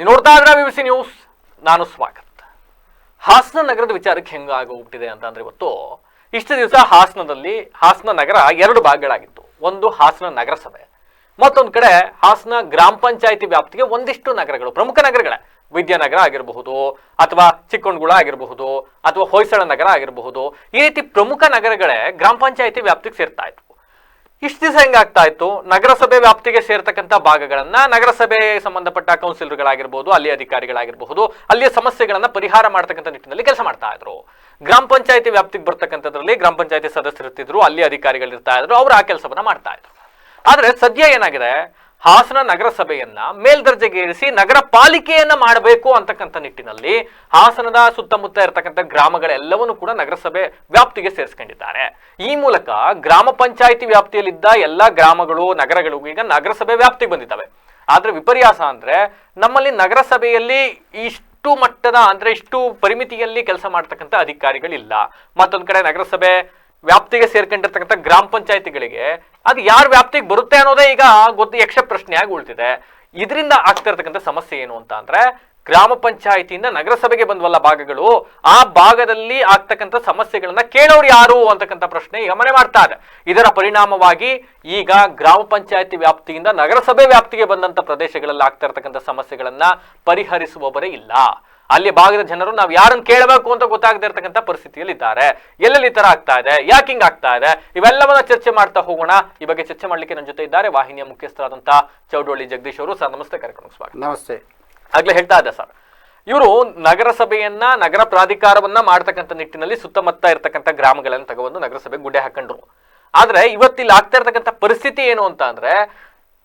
ನೀವು ನೋಡ್ತಾ ಇದ್ರೆ ವಿ ಸಿ ನ್ಯೂಸ್ ನಾನು ಸ್ವಾಗತ. ಹಾಸನ ನಗರದ ವಿಚಾರಕ್ಕೆ ಹೆಂಗ ಆಗೋಗ್ಬಿಟ್ಟಿದೆ ಅಂತಂದ್ರೆ ಇವತ್ತು ಇಷ್ಟು ದಿವಸ ಹಾಸನದಲ್ಲಿ ಹಾಸನ ನಗರ ಎರಡು ಭಾಗಗಳಾಗಿತ್ತು. ಒಂದು ಹಾಸನ ನಗರಸಭೆ, ಮತ್ತೊಂದು ಕಡೆ ಹಾಸನ ಗ್ರಾಮ ಪಂಚಾಯಿತಿ ವ್ಯಾಪ್ತಿಗೆ ಒಂದಿಷ್ಟು ನಗರಗಳು, ಪ್ರಮುಖ ನಗರಗಳೇ. ವಿದ್ಯಾನಗರ ಆಗಿರಬಹುದು, ಅಥವಾ ಚಿಕ್ಕಣ್ಗುಳ ಆಗಿರಬಹುದು, ಅಥವಾ ಹೊಯ್ಸಳ ನಗರ ಆಗಿರಬಹುದು. ಈ ರೀತಿ ಪ್ರಮುಖ ನಗರಗಳೇ ಗ್ರಾಮ ಪಂಚಾಯಿತಿ ವ್ಯಾಪ್ತಿಗೆ ಸೇರ್ತಾ ಇತ್ತು ಇಷ್ಟು ದಿವಸ ಹೆಂಗಾಗ್ತಾ ಇತ್ತು? ನಗರಸಭೆ ವ್ಯಾಪ್ತಿಗೆ ಸೇರ್ತಕ್ಕಂಥ ಭಾಗಗಳನ್ನ ನಗರಸಭೆ ಸಂಬಂಧಪಟ್ಟ ಕೌನ್ಸಿಲರ್ಗಳಾಗಿರ್ಬೋದು ಅಲ್ಲಿ ಅಧಿಕಾರಿಗಳಾಗಿರ್ಬಹುದು, ಅಲ್ಲಿಯ ಸಮಸ್ಯೆಗಳನ್ನ ಪರಿಹಾರ ಮಾಡ್ತಕ್ಕಂಥ ನಿಟ್ಟಿನಲ್ಲಿ ಕೆಲಸ ಮಾಡ್ತಾ ಇದ್ರು. ಗ್ರಾಮ ಪಂಚಾಯತಿ ವ್ಯಾಪ್ತಿಗೆ ಬರ್ತಕ್ಕಂಥದ್ರಲ್ಲಿ ಗ್ರಾಮ ಪಂಚಾಯತಿ ಸದಸ್ಯರು ಇರ್ತಿದ್ರು ಅಲ್ಲಿ ಅಧಿಕಾರಿಗಳು ಇರ್ತಾ ಇದ್ರು, ಅವರು ಆ ಕೆಲಸವನ್ನ ಮಾಡ್ತಾ ಇದ್ರು. ಆದ್ರೆ ಸದ್ಯ ಏನಾಗಿದೆ? ಹಾಸನ ನಗರಸಭೆಯನ್ನ ಮೇಲ್ದರ್ಜೆಗೇರಿಸಿ ನಗರ ಪಾಲಿಕೆಯನ್ನ ಮಾಡಬೇಕು ಅಂತಕ್ಕಂಥ ನಿಟ್ಟಿನಲ್ಲಿ ಹಾಸನದ ಸುತ್ತಮುತ್ತ ಇರತಕ್ಕಂಥ ಗ್ರಾಮಗಳೆಲ್ಲವನ್ನೂ ಕೂಡ ನಗರಸಭೆ ವ್ಯಾಪ್ತಿಗೆ ಸೇರಿಸ್ಕೊಂಡಿದ್ದಾರೆ. ಈ ಮೂಲಕ ಗ್ರಾಮ ಪಂಚಾಯಿತಿ ವ್ಯಾಪ್ತಿಯಲ್ಲಿದ್ದ ಎಲ್ಲ ಗ್ರಾಮಗಳು, ನಗರಗಳು ಈಗ ನಗರಸಭೆ ವ್ಯಾಪ್ತಿಗೆ ಬಂದಿದ್ದಾವೆ. ಆದ್ರೆ ವಿಪರ್ಯಾಸ ಅಂದ್ರೆ ನಮ್ಮಲ್ಲಿ ನಗರಸಭೆಯಲ್ಲಿ ಇಷ್ಟು ಮಟ್ಟದ ಅಂದ್ರೆ ಇಷ್ಟು ಪರಿಮಿತಿಯಲ್ಲಿ ಕೆಲಸ ಮಾಡ್ತಕ್ಕಂಥ ಅಧಿಕಾರಿಗಳಿಲ್ಲ. ಮತ್ತೊಂದು ಕಡೆ ನಗರಸಭೆ ವ್ಯಾಪ್ತಿಗೆ ಸೇರ್ಕೊಂಡಿರ್ತಕ್ಕಂಥ ಗ್ರಾಮ ಪಂಚಾಯತಿಗಳಿಗೆ, ಅದು ಯಾರ ವ್ಯಾಪ್ತಿಗೆ ಬರುತ್ತೆ ಅನ್ನೋದೇ ಈಗ ಗೊತ್ತು ಯಕ್ಷ ಪ್ರಶ್ನೆಯಾಗಿ ಉಳ್ತಿದೆ ಇದರಿಂದ ಆಗ್ತಾ ಇರ್ತಕ್ಕಂಥ ಸಮಸ್ಯೆ ಏನು ಅಂತ ಅಂದ್ರೆ, ಗ್ರಾಮ ಪಂಚಾಯತಿಯಿಂದ ನಗರಸಭೆಗೆ ಬಂದವಲ್ಲ ಭಾಗಗಳು, ಆ ಭಾಗದಲ್ಲಿ ಆಗ್ತಕ್ಕಂಥ ಸಮಸ್ಯೆಗಳನ್ನ ಕೇಳೋರು ಯಾರು ಅಂತಕ್ಕಂಥ ಪ್ರಶ್ನೆ ಈಗ ಮನೆ ಮಾಡ್ತಾ ಇದೆ. ಇದರ ಪರಿಣಾಮವಾಗಿ ಈಗ ಗ್ರಾಮ ಪಂಚಾಯತಿ ವ್ಯಾಪ್ತಿಯಿಂದ ನಗರಸಭೆ ವ್ಯಾಪ್ತಿಗೆ ಬಂದಂತ ಪ್ರದೇಶಗಳಲ್ಲಿ ಆಗ್ತಾ ಇರ್ತಕ್ಕಂಥ ಸಮಸ್ಯೆಗಳನ್ನ ಪರಿಹರಿಸುವವರೇ ಇಲ್ಲ. ಅಲ್ಲಿ ಭಾಗದ ಜನರು ನಾವು ಯಾರನ್ನು ಕೇಳಬೇಕು ಅಂತ ಗೊತ್ತಾಗದೇ ಇರತಕ್ಕಂತ ಪರಿಸ್ಥಿತಿಯಲ್ಲಿ ಇದ್ದಾರೆ ಎಲ್ಲೆಲ್ಲಿ ಈ ತರ ಆಗ್ತಾ ಇದೆ? ಯಾಕೆ ಹಿಂಗ್ ಆಗ್ತಾ ಇದೆ? ಇವೆಲ್ಲವನ್ನ ಚರ್ಚೆ ಮಾಡ್ತಾ ಹೋಗೋಣ. ಈ ಬಗ್ಗೆ ಚರ್ಚೆ ಮಾಡ್ಲಿಕ್ಕೆ ನನ್ನ ಜೊತೆ ಇದ್ದಾರೆ ವಾಹಿನಿಯ ಮುಖ್ಯಸ್ಥರಾದಂತಹ ಚೌಡೋಳಿ ಜಗದೀಶ್ ಅವರು. ಸರ್ ನಮಸ್ತೆ. ಕಾರ್ಯಕ್ರಮಕ್ಕೆ ಸ್ವಾಗತ. ನಮಸ್ತೆ. ಆಗ್ಲೇ ಹೇಳ್ತಾ ಇದ್ದೆ ಸರ್. ಇವರು ನಗರಸಭೆಯನ್ನ ನಗರ ಪ್ರಾಧಿಕಾರವನ್ನ ಮಾಡ್ತಕ್ಕಂಥ ನಿಟ್ಟಿನಲ್ಲಿ ಸುತ್ತಮುತ್ತ ಇರ್ತಕ್ಕಂಥ ಗ್ರಾಮಗಳನ್ನ ತಗೊಂಡು ನಗರಸಭೆ ಗುಡ್ಡೆ ಹಾಕೊಂಡ್ರು. ಆದ್ರೆ ಇವತ್ತಿಲ್ಲಿ ಆಗ್ತಾ ಇರ್ತಕ್ಕಂಥ ಪರಿಸ್ಥಿತಿ ಏನು ಅಂತ ಅಂದ್ರೆ